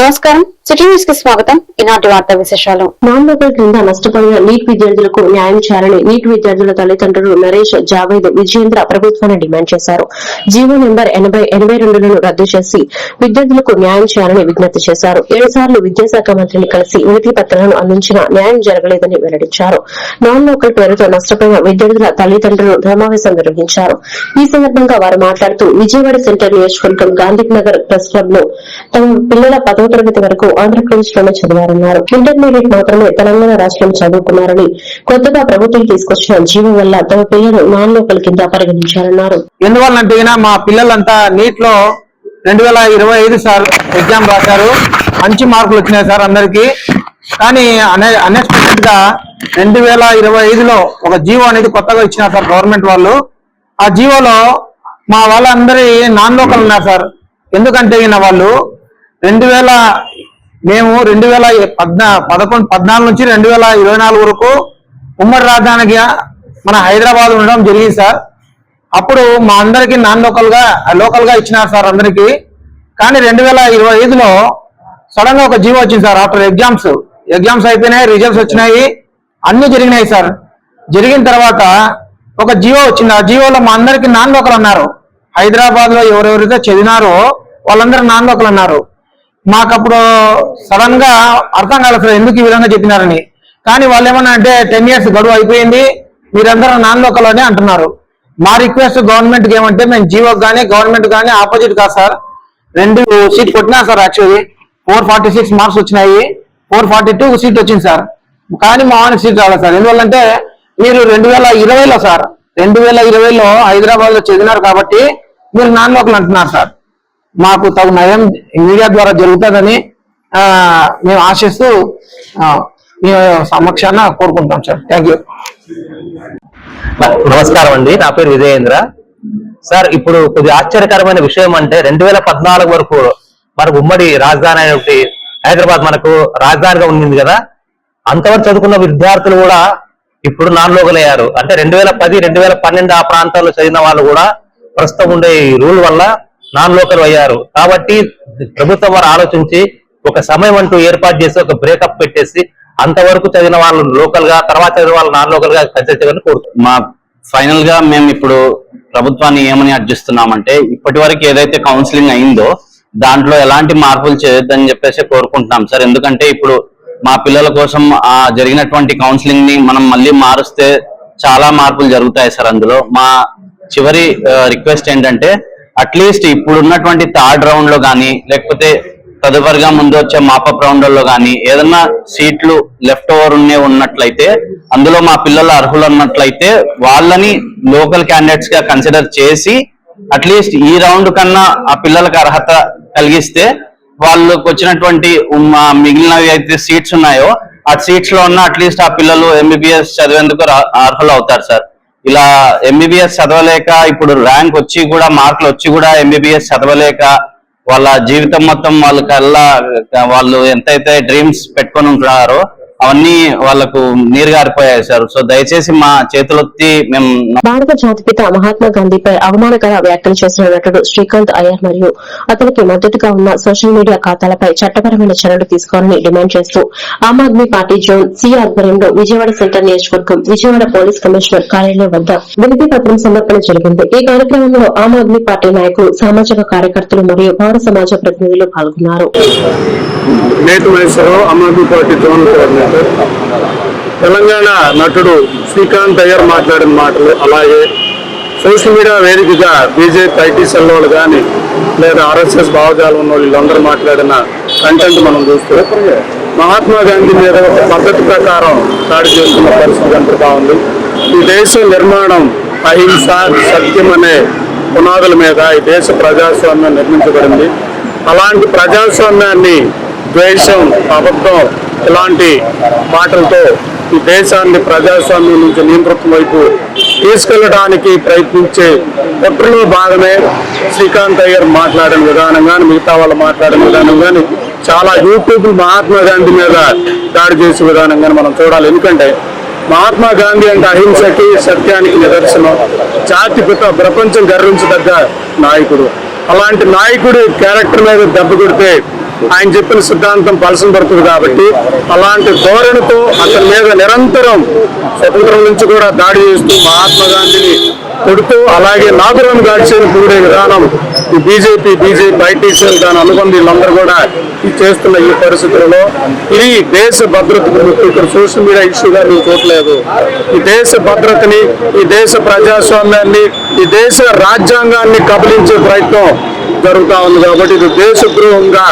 నమస్కారం. సిటీ న్యూస్కి స్వాగతం. ఈనాటి వార్తా విశేషాలు. నాన్ లోకల్ క్రింద నష్టపోయిన నీట్ విద్యార్థులకు న్యాయం చేయాలని నీట్ విద్యార్థుల తల్లిదండ్రులు నరేష్ జావేద్ విజయేంద్ర ప్రభుత్వాన్ని డిమాండ్ చేశారు. జీవో నెంబర్ ఎనభై ఎనభై రెండులను రద్దు చేసి విద్యార్థులకు న్యాయం చేయాలని విజ్ఞప్తి చేశారు. ఏడు సార్లు విద్యాశాఖ మంత్రిని కలిసి వినతి పత్రాలను అందించినా న్యాయం జరగలేదని వెల్లడించారు. నాన్ లోకల్ పేరుతో నష్టపోయిన విద్యార్థుల తల్లిదండ్రులు సమావేశం నిర్వహించారు. ఈ సందర్భంగా వారు మాట్లాడుతూ విజయవాడ సెంటర్ నియోజకవర్గం గాంధీ నగర్ ప్రెస్ క్లబ్లో తమ పిల్లల పదవ తరగతి వరకు ఆంధ్రప్రదేశ్లోనే చదివారన్నారు. ఇంటర్మీడియట్ మాత్రమే తెలంగాణ రాష్ట్రం చదువుకున్నారని కొత్తగా ప్రభుత్వం తీసుకొచ్చిన జీవం వల్ల తమ పిల్లలు నాన్ లోకల్ కింద పరిగణించారన్నారు ఎందువల్లంటే మా పిల్లలంతా నీట్లో రెండు వేల ఇరవై ఐదు సార్ ఎగ్జామ్ రాశారు. మంచి మార్కులు వచ్చినాయి సార్ అందరికి. కానీ అనే అన్ఎక్స్పెక్టెడ్గా రెండు వేల ఇరవై ఐదులో ఒక జీవో అనేది కొత్తగా ఇచ్చినారు సార్ గవర్నమెంట్ వాళ్ళు. ఆ జీవోలో మా వాళ్ళందరి నాన్ లోకల్ ఉన్నారు సార్. ఎందుకంటే ఈయన వాళ్ళు? రెండు వేల మేము రెండు వేల పద్నా పదకొండు పద్నాలుగు నుంచి రెండు వేల ఇరవై నాలుగు వరకు ఉమ్మడి రాజధానిగా మన హైదరాబాద్ ఉండడం జరిగింది సార్. అప్పుడు మా అందరికి నాన్ లోకల్గా లోకల్గా ఇచ్చినారు సార్ అందరికి. కానీ రెండు వేల ఇరవై ఐదులో సడన్గా ఒక జీవో వచ్చింది సార్ ఆఫ్టర్ ఎగ్జామ్స్. ఎగ్జామ్స్ అయిపోయినాయి రిజల్ట్స్ వచ్చినాయి అన్ని జరిగినాయి సార్. జరిగిన తర్వాత ఒక జీవో వచ్చింది. ఆ జీవోలో మా అందరికి నాన్ లోకల్ అన్నారు. హైదరాబాద్లో ఎవరెవరైతే చదివినారో వాళ్ళందరూ నాన్ లోకల్ అన్నారు. మాకు అప్పుడు సడన్గా అర్థం కాలేదు సార్ ఎందుకు ఈ విధంగా చెప్పినారని. కానీ వాళ్ళు ఏమన్నా అంటే టెన్ ఇయర్స్ గడువు అయిపోయింది మీరందరూ నాన్ లోకల్ అని అంటున్నారు. మా రిక్వెస్ట్ గవర్నమెంట్కి ఏమంటే మేము జీవో కానీ గవర్నమెంట్ కానీ ఆపోజిట్ కాదు సార్. రెండు సీట్ కొట్టినా sir actually four forty six marks వచ్చినాయి. ఫోర్ ఫార్టీ టూ సీట్ వచ్చింది సార్. కానీ మా వానికి సీట్ రాలేదు సార్. ఎందువల్లంటే మీరు రెండు వేల ఇరవైలో సార్ రెండు వేల ఇరవైలో హైదరాబాద్లో చదివినారు కాబట్టి మీరు నాన్ లోకల్ అంటున్నారు సార్. మాకు తగు నయం మీడియా ద్వారా జరుగుతుందని ఆ, మేము ఆశిస్తూ మీ సమక్షాన కోరుకుంటాం సార్. థ్యాంక్ యూ నమస్కారం అండి. నా పేరు విజయేంద్ర. సార్ ఇప్పుడు కొద్ది ఆశ్చర్యకరమైన విషయం అంటే రెండు వేల పద్నాలుగు వరకు మనకు ఉమ్మడి రాజధాని అయినటువంటి హైదరాబాద్ మనకు రాజధానిగా ఉండింది కదా. అంతవరకు చదువుకున్న విద్యార్థులు కూడా ఇప్పుడు నాన్ లోకల్ అయ్యారు అంటే రెండు వేల పది రెండు వేల పన్నెండు ఆ ప్రాంతాల్లో చదివిన వాళ్ళు కూడా ప్రస్తుతం ఉండే ఈ రూల్ వల్ల నాన్ లోకల్ అయ్యారు. కాబట్టి ప్రభుత్వం వారు ఆలోచించి ఒక సమయం అంటూ ఏర్పాటు చేసి ఒక బ్రేకప్ పెట్టేసి అంతవరకు చదివిన వాళ్ళు లోకల్గా తర్వాత చదివిన వాళ్ళు నాన్ లోకల్గా కన్సిడర్ కోరుతున్నాం. మా ఫైనల్గా మేము ఇప్పుడు ప్రభుత్వాన్ని ఏమని అర్జిస్తున్నామంటే ఇప్పటి వరకు ఏదైతే కౌన్సిలింగ్ అయిందో దాంట్లో ఎలాంటి మార్పులు చేయొద్దని చెప్పేసి కోరుకుంటున్నాం. సార్ ఎందుకంటే ఇప్పుడు మా పిల్లల కోసం ఆ జరిగినటువంటి కౌన్సిలింగ్ని మనం మళ్ళీ మారుస్తే చాలా మార్పులు జరుగుతాయి సార్ అందులో. మా చివరి రిక్వెస్ట్ ఏంటంటే అట్లీస్ట్ ఇప్పుడున్నటువంటి థర్డ్ రౌండ్లో కానీ లేకపోతే తదుపరిగా ముందు వచ్చే మాపప్ రౌండ్లలో కానీ ఏదన్నా సీట్లు లెఫ్ట్ ఓవర్ ఉన్నే ఉన్నట్లయితే అందులో మా పిల్లలు అర్హులు ఉన్నట్లయితే వాళ్ళని లోకల్ క్యాండిడేట్స్గా కన్సిడర్ చేసి అట్లీస్ట్ ఈ రౌండ్ కన్నా ఆ పిల్లలకు అర్హత కలిగిస్తే వాళ్ళకి వచ్చినటువంటి మిగిలినవి అయితే సీట్స్ ఉన్నాయో ఆ సీట్స్లో ఉన్న అట్లీస్ట్ ఆ పిల్లలు ఎంబీబీఎస్ చదివేందుకు అర్హులు అవుతారు సార్ ఇలా ఎంబీబీఎస్ చదవలేక ఇప్పుడు ర్యాంక్ వచ్చి కూడా మార్కులు వచ్చి కూడా ఎంబీబీఎస్ చదవలేక వాళ్ళ జీవితం మొత్తం వాళ్ళ కల్లా వాళ్ళు ఎంతైతే డ్రీమ్స్ పెట్టుకొని ఉంటున్నారో అవన్నీ వాళ్ళకు నీరు గారిపోయాయి సార్ సో దయచేసి మా చేతులొత్తి మేము భారత జాతిపిత మహాత్మా గాంధీపై అవమానకర వ్యాఖ్యలు చేసిన నటుడు శ్రీకాంత్ అయ్యర్ మరియు అతనికి మద్దతుగా ఉన్న సోషల్ మీడియా ఖాతాలపై చట్టపరమైన చర్యలు తీసుకోవాలని డిమాండ్ చేస్తూ Aam Aadmi Party zone C ఆధ్వర్యంలో విజయవాడ సెంటర్ నియోజకవర్గం విజయవాడ పోలీస్ కమిషనర్ కార్యాలయం వద్ద వినతి పత్రం సమర్పణ జరిగింది. ఈ కార్యక్రమంలో ఆమ్ ఆద్మీ పార్టీ నాయకులు సామాజిక కార్యకర్తలు మరియు పౌర సమాజ ప్రతినిధులు పాల్గొన్నారు. నేటి Maheshwararao Aam Aadmi Party zone coordinator Telangana నటుడు శ్రీకాంత్ అయ్యర్ మాట్లాడిన మాటలు అలాగే సోషల్ మీడియా వేదికగా బీజేపీ ఐటీ సెల్ వాళ్ళు కానీ లేదా ఆర్ఎస్ఎస్ భావజాలం ఉన్న వాళ్ళు వీళ్ళందరూ మాట్లాడిన కంటెంట్ మనం చూస్తే మహాత్మా గాంధీ మీద ఒక పద్ధతి ప్రకారం దాడి చేస్తున్న పరిస్థితి కనపడతా ఉంది ఈ దేశ నిర్మాణం అహింస సత్యం అనే పునాదుల మీద ఈ దేశ ప్రజాస్వామ్యం నిర్మించబడింది. అలాంటి ప్రజాస్వామ్యాన్ని ద్వేషం అబద్ధం ఇలాంటి మాటలతో ఈ దేశాన్ని ప్రజాస్వామ్యం నుంచి నియంతృత్వం వైపు తీసుకెళ్ళడానికి ప్రయత్నించే కుట్రలో భాగమే శ్రీకాంత్ అయ్యర్ మాట్లాడిన విధానం కానీ మిగతా వాళ్ళు మాట్లాడిన విధానం కానీ చాలా యూట్యూబ్ మహాత్మా గాంధీ మీద దాడి చేసే విధానం కానీ మనం చూడాలి. ఎందుకంటే మహాత్మా గాంధీ అంటే అహింసకి సత్యానికి నిదర్శనం. జాతి పిత ప్రపంచం గర్వించదగ్గ నాయకుడు. అలాంటి నాయకుడి క్యారెక్టర్ మీద దెబ్బ కొడితే ఆయన చెప్పిన సిద్ధాంతం పలసం పడుతుంది కాబట్టి అలాంటి ధోరణితో అతని మీద నిరంతరం స్వతంత్రం నుంచి కూడా దాడి చేస్తూ మహాత్మా గాంధీని కొడుతూ అలాగే నాథురామ్ గాడ్సేని కూడే విధానం ఈ బీజేపీ బీజేపీ ఐటీసీలు దాని అనుబంధ వీళ్ళందరూ కూడా ఈ చేస్తున్న ఈ పరిస్థితులలో ఇది దేశ భద్రతకు ఇక్కడ సోషల్ మీడియా ఇష్యూగా నేను చూడలేదు. ఈ దేశ భద్రతని ఈ దేశ ప్రజాస్వామ్యాన్ని ఈ దేశ రాజ్యాంగాన్ని కబలించే ప్రయత్నం జరుగుతూ ఉంది కాబట్టి ఇది దేశద్రోహంగా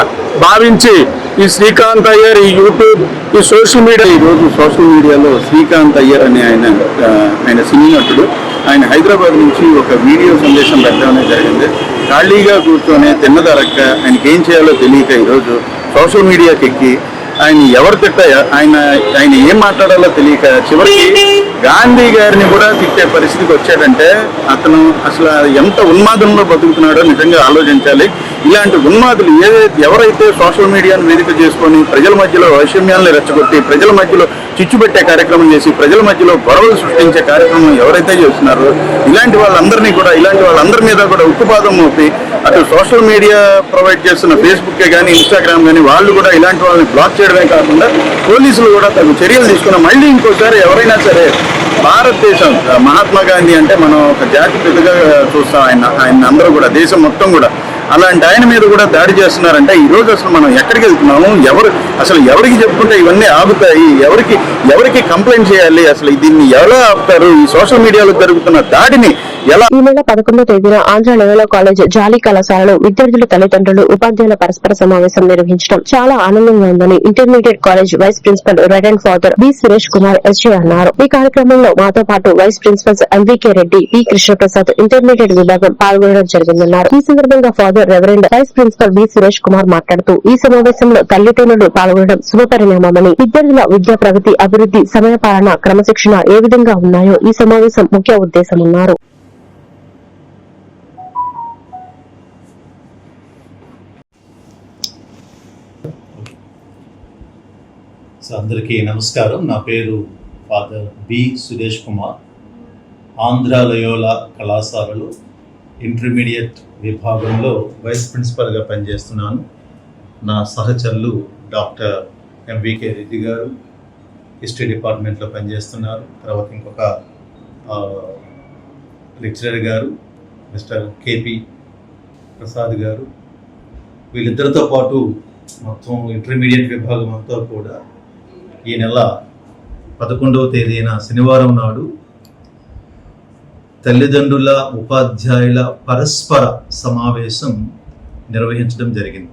భావించి ఈ శ్రీకాంత్ అయ్యర్ ఈ యూట్యూబ్ ఈ సోషల్ మీడియా ఈ రోజు సోషల్ మీడియాలో శ్రీకాంత్ అయ్యర్ అనే ఆయన ఆయన సినీ నటుడు. ఆయన హైదరాబాద్ నుంచి ఒక వీడియో సందేశం పెట్టడం అనేది జరిగింది. ఖాళీగా కూర్చొని తిన్నదరక్క ఆయనకి ఏం చేయాలో తెలియక ఈరోజు సోషల్ మీడియాకి ఎక్కి ఆయన ఎవరు తిట్ట ఆయన ఆయన ఏం మాట్లాడాలో తెలియక చివరికి గాంధీ గారిని కూడా తిట్టే పరిస్థితికి వచ్చాడంటే అతను అసలు ఎంత ఉన్మాదంలో బతుకుతున్నాడో నిజంగా ఆలోచించాలి. ఇలాంటి ఉన్మాదులు ఏదైతే ఎవరైతే సోషల్ మీడియాను వేదిక చేసుకొని ప్రజల మధ్యలో వైషమ్యాలను రెచ్చగొట్టి ప్రజల మధ్యలో చిచ్చు పెట్టే కార్యక్రమం చేసి ప్రజల మధ్యలో గొడవలు సృష్టించే కార్యక్రమం ఎవరైతే చేస్తున్నారో ఇలాంటి వాళ్ళందరినీ కూడా ఇలాంటి వాళ్ళందరి మీద కూడా ఉక్కుపాదం మోపి అటు సోషల్ మీడియా ప్రొవైడ్ చేస్తున్న ఫేస్బుక్ కానీ ఇన్స్టాగ్రామ్ కానీ వాళ్ళు కూడా ఇలాంటి వాళ్ళని బ్లాక్ చేయడమే కాకుండా పోలీసులు కూడా తగు చర్యలు తీసుకున్న మళ్ళీ ఇంకోసారి ఎవరైనా సరే భారతదేశం మహాత్మా గాంధీ అంటే మనం ఒక జాతి పెద్దగా చూస్తాం ఆయన ఆయన అందరూ కూడా దేశం మొత్తం కూడా అలాంటి ఆయన మీద కూడా దాడి చేస్తున్నారంటే ఈ రోజు అసలు మనం ఎక్కడికి వెళ్తున్నాము? ఎవరు అసలు ఎవరికి చెప్పుకుంటే ఇవన్నీ ఆగుతాయి? ఎవరికి ఎవరికి కంప్లైంట్ చేయాలి? అసలు దీన్ని ఎలా ఆపుతారు? ఈ సోషల్ మీడియాలో జరుగుతున్న దాడిని ఎలా? ఈ నెల పదకొండో తేదీన ఆంధ్ర లెవెల్ కాలేజ్ జాలీ కళాశాలలో విద్యార్థుల తల్లిదండ్రులు ఉపాధ్యాయుల పరస్పర సమావేశం నిర్వహించడం చాలా ఆనందంగా ఉందని intermediate college vice principal reverend father B Suresh Kumar SJ అన్నారు. ఈ కార్యక్రమంలో మాతో పాటు vice principals MVK Reddy P Krishnaprasad intermediate విభాగం పాల్గొనడం జరిగిందన్నారు. ఈ సందర్భంగా father reverend vice principal B Suresh Kumar మాట్లాడుతూ ఈ సమావేశంలో తల్లిదండ్రులు పాల్గొనడం శుభపరిణామమని విద్యార్థుల విద్యా ప్రగతి అభివృద్ధి సమయపాలన క్రమశిక్షణ ఏ విధంగా ఉన్నాయో ఈ సమావేశం ముఖ్య ఉద్దేశమన్నారు. సో అందరికీ నమస్కారం. నా పేరు father B Suresh Kumar. Andhra Loyola కళాశాలలో ఇంటర్మీడియట్ విభాగంలో వైస్ ప్రిన్సిపల్గా పనిచేస్తున్నాను. నా సహచరులు డాక్టర్ ఎంవికే రెడ్డి గారు హిస్టరీ డిపార్ట్మెంట్లో పనిచేస్తున్నారు. తర్వాత ఇంకొక లెక్చరర్ గారు మిస్టర్ కేపి ప్రసాద్ గారు. వీళ్ళిద్దరితో పాటు మొత్తం ఇంటర్మీడియట్ విభాగం అంతా కూడా ఈ నెల పదకొండవ తేదీన శనివారం నాడు తల్లిదండ్రుల ఉపాధ్యాయుల పరస్పర సమావేశం నిర్వహించడం జరిగింది.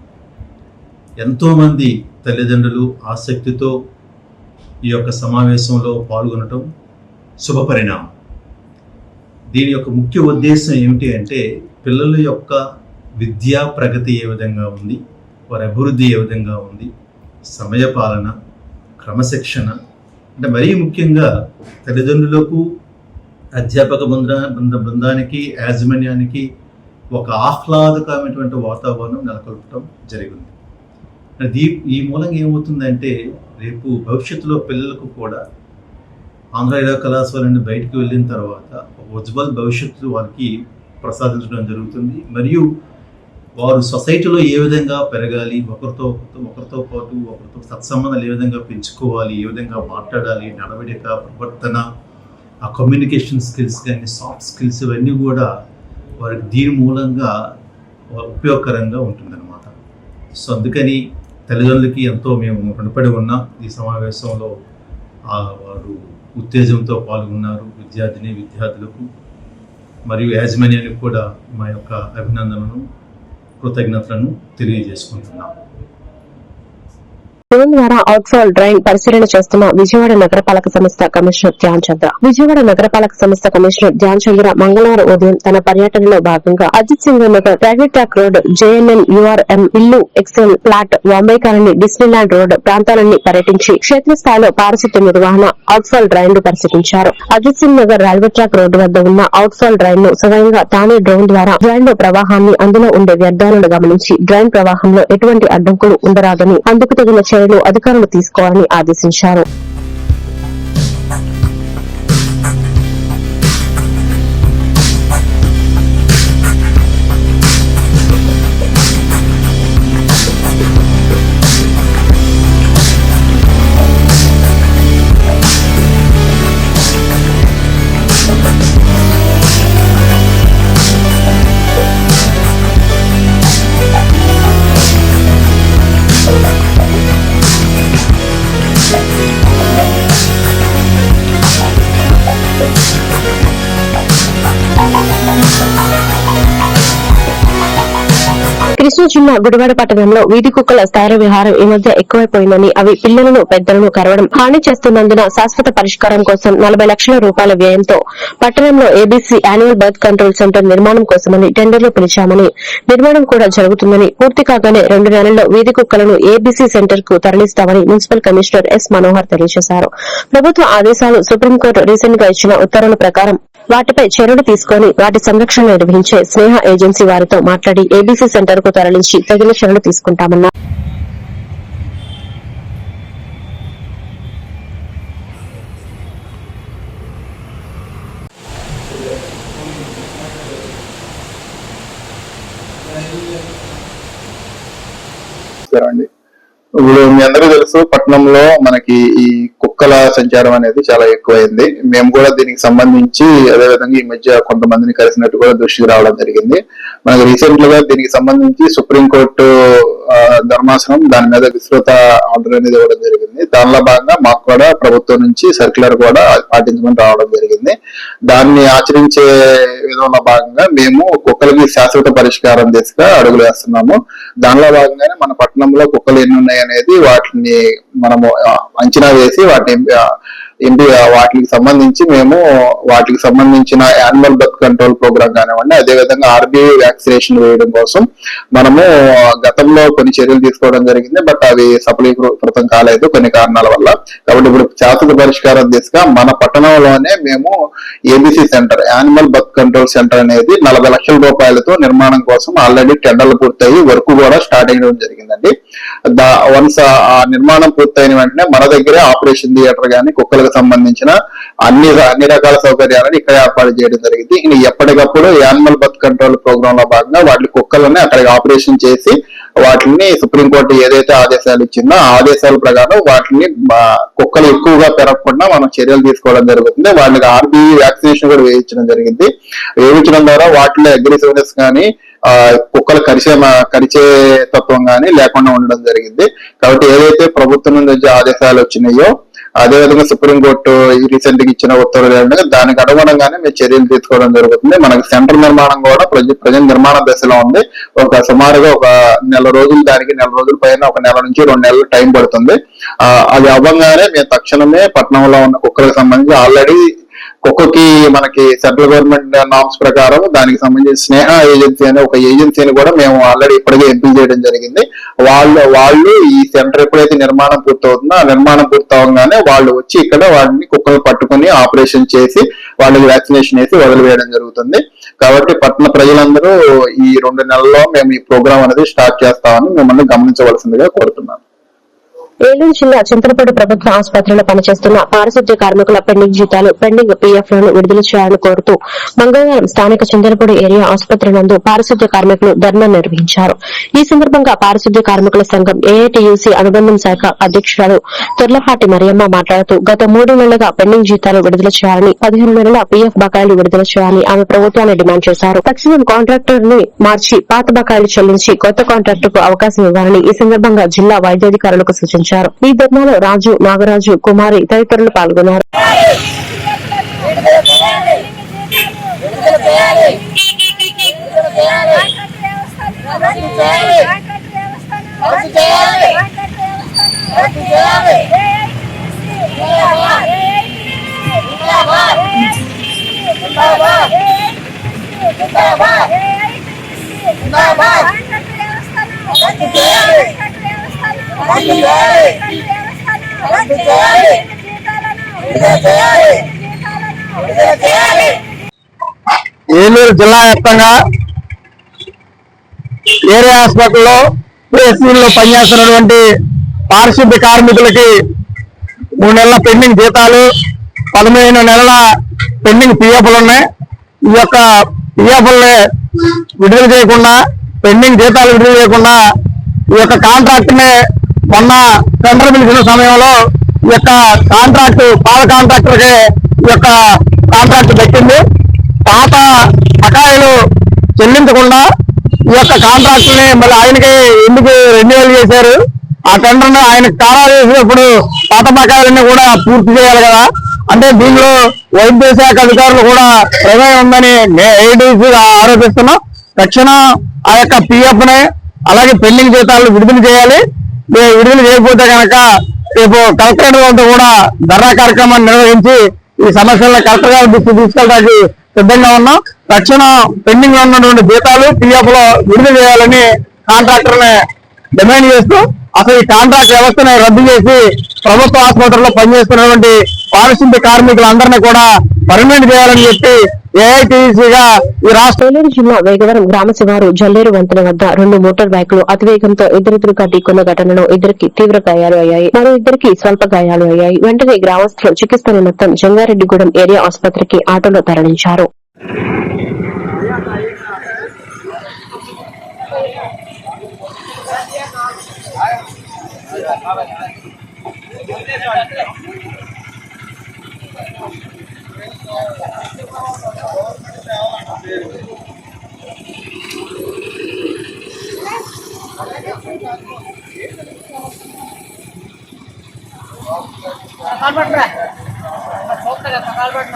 ఎంతోమంది తల్లిదండ్రులు ఆసక్తితో ఈ యొక్క సమావేశంలో పాల్గొనటం శుభపరిణామం దీని యొక్క ముఖ్య ఉద్దేశం ఏమిటి అంటే పిల్లల యొక్క విద్యా ప్రగతి ఏ విధంగా ఉంది వారి అభివృద్ధి ఏ విధంగా ఉంది సమయపాలన క్రమశిక్షణ. అంటే మరీ ముఖ్యంగా తల్లిదండ్రులకు అధ్యాపక బృంద బృంద బృందానికి యాజమాన్యానికి ఒక ఆహ్లాదకరమైనటువంటి వాతావరణం నెలకొల్పడం జరిగింది. దీ ఈ మూలంగా ఏమవుతుందంటే రేపు భవిష్యత్తులో పిల్లలకు కూడా ఆంధ్ర ఇలా కళాశాల నుండి బయటికి వెళ్ళిన తర్వాత ఉజ్వల్ భవిష్యత్తు వారికి ప్రసాదించడం జరుగుతుంది. మరియు వారు సొసైటీలో ఏ విధంగా పెరగాలి ఒకరితో ఒకరితో పాటు ఒకరితో సత్సంబంధాలు ఏ విధంగా పెంచుకోవాలి ఏ విధంగా మాట్లాడాలి నడవడిక ప్రవర్తన ఆ కమ్యూనికేషన్ స్కిల్స్ కానీ సాఫ్ట్ స్కిల్స్ ఇవన్నీ కూడా వారికి దీని మూలంగా ఉపయోగకరంగా ఉంటుందన్నమాట. సో అందుకని తల్లిదండ్రులకి ఎంతో మేము రుణపడి ఉన్నాం. ఈ సమావేశంలో ఆ వారు ఉత్తేజంతో పాల్గొన్నారు విద్యార్థిని విద్యార్థులకు మరియు యాజమాన్యానికి కూడా మా యొక్క అభినందనను కృతజ్ఞతలను తెలియజేసుకుంటున్నాం డ్రోన్ ద్వారా అవుట్ఫాల్ డ్రైన్ పరిశీలన చేస్తున్న విజయవాడ నగరపాలక సంస్థ కమిషనర్ ధ్యాన్ చంద్ర. విజయవాడ నగరపాలక సంస్థ కమిషనర్ ధ్యాన్ చంద్ర మంగళవారం ఉదయం తన పర్యటనలో భాగంగా Ajit Singh Nagar private track road JNN URM ఇల్లు excel plot Bombay colony Disneyland road ప్రాంతాలన్నీ పర్యటించి క్షేత్రస్థాయిలో పారిశుద్ధ్య నిర్వహణ అవుట్ఫాల్ డ్రైన్లు పరిశీలించారు. Ajit Singh Nagar railway track road వద్ద ఉన్న అవుట్ఫాల్ డ్రైన్ను స్వయంగా తానే డ్రోన్ ద్వారా డ్రైన్లో ప్రవాహాన్ని అందులో ఉండే వ్యర్థాలను గమనించి డ్రైన్ ప్రవాహంలో ఎటువంటి అడ్డంకులు ఉండరాదని అందుకు తగిన చర్యలు అధికారులు తీసుకోవాలని ఆదేశించారు. కృష్ణా జిల్లా గుడివాడ పట్టణంలో వీధి కుక్కల స్థాయిల విహారం ఈ మధ్య ఎక్కువైపోయిందని అవి పిల్లలను పెద్దలను కరవడం హాని చేస్తున్నందున శాశ్వత పరిష్కారం కోసం నలభై లక్షల రూపాయల వ్యయంతో పట్టణంలో ABC annual birth control centre నిర్మాణం కోసమని టెండర్లు పిలిచామని నిర్మాణం కూడా జరుగుతుందని పూర్తి కాగానే రెండు నెలల్లో వీధి కుక్కలను ఏబీసీ సెంటర్కు తరలిస్తామని మున్సిపల్ కమిషనర్ ఎస్ మనోహర్ తెలియజేశారు. ప్రభుత్వ ఆదేశాలు సుప్రీంకోర్టు రీసెంట్గా ఇచ్చిన ఉత్తర్వుల ప్రకారం వాటిపై చర్యలు తీసుకుని వాటి సంరక్షణ నిర్వహించే స్నేహ ఏజెన్సీ వారితో మాట్లాడి ఏబీసీ సెంటర్కు తరలించి తగిన చర్యలు తీసుకుంటామన్నారు అండి ఇప్పుడు మీ పట్టణంలో మనకి ఈ కుక్కల సంచారం అనేది చాలా ఎక్కువైంది. మేము కూడా దీనికి సంబంధించి అదే విధంగా ఈ మధ్య కొంతమందిని కలిసినట్టు కూడా దృష్టికి రావడం జరిగింది. మనకి రీసెంట్గా దీనికి సంబంధించి సుప్రీంకోర్టు ధర్మాసనం దాని మీద విస్తృత ఆర్డర్ అనేది ఇవ్వడం జరిగింది. దానిలో భాగంగా మాకు కూడా ప్రభుత్వం నుంచి సర్క్యులర్ కూడా పాటించమని రావడం జరిగింది. దాన్ని ఆచరించే విధంలో భాగంగా మేము కుక్కలకి శాశ్వత పరిష్కారం దిశగా అడుగులు వేస్తున్నాము. దానిలో భాగంగానే మన పట్టణంలో కుక్కలు ఎన్ని ఉన్నాయి అనేది వాటిని మనము అంచనా వేసి వాటిని ఇండి వాటికి సంబంధించి మేము వాటికి సంబంధించిన యానిమల్ బర్త్ కంట్రోల్ ప్రోగ్రామ్ కానివ్వండి అదే విధంగా ఆర్బీఐ వ్యాక్సినేషన్ వేయడం కోసం మనము గతంలో కొన్ని చర్యలు తీసుకోవడం జరిగింది. బట్ అవి సఫలీకృతం కాలేదు కొన్ని కారణాల వల్ల. కాబట్టి ఇప్పుడు శాశ్వత పరిష్కారం దిశగా మన పట్టణంలోనే మేము ABC centre animal birth control centre అనేది నలభై లక్షల రూపాయలతో నిర్మాణం కోసం ఆల్రెడీ టెండర్లు పూర్తయి వర్క్ కూడా స్టార్ట్ అయ్యడం జరిగిందండి. వన్స్ ఆ నిర్మాణం పూర్తయిన వెంటనే మన దగ్గరే ఆపరేషన్ థియేటర్ గానీ కుక్కలకు సంబంధించిన అన్ని అన్ని రకాల సౌకర్యాలను ఇక్కడ ఏర్పాటు చేయడం జరిగింది. ఇది ఎప్పటికప్పుడు యానిమల్ బర్త్ కంట్రోల్ ప్రోగ్రామ్లో భాగంగా వాటి కుక్కలని అక్కడికి ఆపరేషన్ చేసి వాటిని సుప్రీంకోర్టు ఏదైతే ఆదేశాలు ఇచ్చిందో ఆ ఆదేశాల ప్రకారం వాటిని కుక్కలు ఎక్కువగా పెరగకుండా మనం చర్యలు తీసుకోవడం జరుగుతుంది. వాళ్ళకి ఆర్బీఐ వ్యాక్సినేషన్ కూడా వేయించడం జరిగింది. వేయించడం ద్వారా వాటిలో అగ్రెసివ్నెస్ కానీ ఆ కుక్కలు కరిచే కరిచే తత్వం కానీ లేకుండా ఉండడం జరిగింది. కాబట్టి ఏదైతే ప్రభుత్వం నుంచి ఆదేశాలు వచ్చినాయో అదే విధంగా సుప్రీంకోర్టు రీసెంట్గా ఇచ్చిన ఉత్తర్వులు ఏంటంటే దానికి అనుగుణంగానే మేము చర్యలు తీసుకోవడం జరుగుతుంది. మనకి సెంటర్ నిర్మాణం కూడా ప్రజ ప్రజల నిర్మాణ దశలో ఉంది. ఒక సుమారుగా ఒక నెల రోజులు దానికి నెల రోజుల పైన ఒక నెల నుంచి రెండు నెలలు టైం పడుతుంది. ఆ అది అవ్వగానే మేము తక్షణమే పట్టణంలో ఉన్న కుక్కలకు సంబంధించి ఆల్రెడీ కుక్కకి మనకి సెంట్రల్ గవర్నమెంట్ నామ్స్ ప్రకారం దానికి సంబంధించి స్నేహ ఏజెన్సీ అనే ఒక ఏజెన్సీని కూడా మేము ఆల్రెడీ ఇప్పటికే ఎంపిక చేయడం జరిగింది. వాళ్ళు వాళ్ళు ఈ సెంటర్ ఎప్పుడైతే నిర్మాణం పూర్తవుతుందో ఆ నిర్మాణం పూర్తవగానే వాళ్ళు వచ్చి ఇక్కడ వాటిని కుక్కలు పట్టుకుని ఆపరేషన్ చేసి వాళ్ళకి వ్యాక్సినేషన్ వేసి వదిలివేయడం జరుగుతుంది. కాబట్టి పట్టణ ప్రజలందరూ ఈ రెండు నెలల్లో మేము ఈ ప్రోగ్రామ్ అనేది స్టార్ట్ చేస్తామని మిమ్మల్ని గమనించవలసిందిగా కోరుతున్నాను. ఏలూరు జిల్లా చింతలపూడి ప్రభుత్వ ఆసుపత్రిలో పనిచేస్తున్న పారిశుద్ధ్య కార్మికుల పెండింగ్ జీతాలు పెండింగ్ పీఎఫ్లను విడుదల చేయాలని కోరుతూ మంగళవారం స్థానిక చింతలపూడి ఏరియా ఆసుపత్రి నందు పారిశుద్ధ్య కార్మికులు ధర్నా నిర్వహించారు. ఈ సందర్భంగా పారిశుద్ధ్య కార్మికుల సంఘం ఏఐటియుసి అనుబంధం శాఖ అధ్యక్షురాలు తొర్లపాటి మరియమ్మ మాట్లాడుతూ గత మూడు నెలలుగా పెండింగ్ జీతాలు విడుదల చేయాలని పదిహేను నెలల పీఎఫ్ బకాయిలు విడుదల చేయాలని ఆమె ప్రభుత్వాన్ని డిమాండ్ చేశారు. తక్షణం కాంట్రాక్టర్ని మార్చి పాత బకాయిలు చెల్లించి కొత్త కాంట్రాక్టర్కు అవకాశం ఇవ్వాలని ఈ సందర్భంగా జిల్లా వైద్యాధికారులకు సూచించారు. ఈ ధర్నాలో రాజు నాగరాజు కుమారి తదితరులు పాల్గొన్నారు ఏలూరు జిల్లా వ్యాప్తంగా ఏరియా హాస్పిటల్లో పిఎస్సీలో పనిచేస్తున్నటువంటి పారిశుద్ధ్య కార్మికులకి మూడు నెలల పెండింగ్ జీతాలు పదమూడు నెలల పెండింగ్ పిఎఫ్లు ఉన్నాయి. ఈ యొక్క పిఎఫ్లని విడుదల చేయకుండా పెండింగ్ జీతాలు విడుదల చేయకుండా ఈ యొక్క కాంట్రాక్ట్ని మొన్న టెండర్ పిలిచిన సమయంలో ఈ యొక్క కాంట్రాక్ట్ పాల కాంట్రాక్టర్కి ఈ యొక్క కాంట్రాక్ట్ దక్కింది పాత బకాయిలు చెల్లించకుండా ఈ యొక్క కాంట్రాక్ట్ని మళ్ళీ ఆయనకి ఎందుకు రెన్యువల్ చేశారు? ఆ టెండర్ని ఆయన కాలాలు చేసినప్పుడు పాత బకాయిలన్నీ కూడా పూర్తి చేయాలి కదా. అంటే దీనిలో వైద్య శాఖ అధికారులు కూడా ప్రమేయం ఉందని ఏడీసీ ఆరోపిస్తున్నాం. తక్షణ ఆ యొక్క పిఎఫ్ని అలాగే పెండింగ్ జీతాలను విడుదల చేయాలి. విడుదల చేయకపోతే కనుక రేపు కలెక్టరేట్ వద్ద కూడా ధర్నా కార్యక్రమాన్ని నిర్వహించి ఈ సమస్యలను కలెక్టర్ గారి దృష్టి తీసుకెళ్ళడానికి సిద్ధంగా ఉన్నాం. తక్షణ పెండింగ్లో ఉన్నటువంటి జీతాలు పిఎఫ్లో విడుదల చేయాలని కాంట్రాక్టర్ని డిమాండ్ చేస్తూ అసలు ఈ కాంట్రాక్ట్ వ్యవస్థను రద్దు చేసి ప్రభుత్వ ఆసుపత్రుల్లో పనిచేస్తున్నటువంటి పారిశుద్ధ్య కార్మికులందరినీ కూడా పర్మనెంట్ చేయాలని చెప్పి ఏఐటీసీగా ఈ రాష్ట్ర జిల్లా వేగవరం గ్రామ శివారు జల్లేరు వంతెన వద్ద రెండు మోటార్ బైకులు అతివేగంతో ఇద్దరిద్దరుగా ఢీకొన్న ఘటనలో ఇద్దరికి తీవ్ర గాయాలు అయ్యాయి. మరో ఇద్దరికి స్వల్ప గాయాలు అయ్యాయి. వెంటనే గ్రామస్తులు చికిత్స నిమిత్తం జంగారెడ్డిగూడెం ఏరియా ఆసుపత్రికి ఆటోలో తరలించారు. ಕಾಲ್ ಮಾಡ್ರ ಸೋಗ್ತಾರೆ ಕಾಲ್ ಮಾಡ್ರ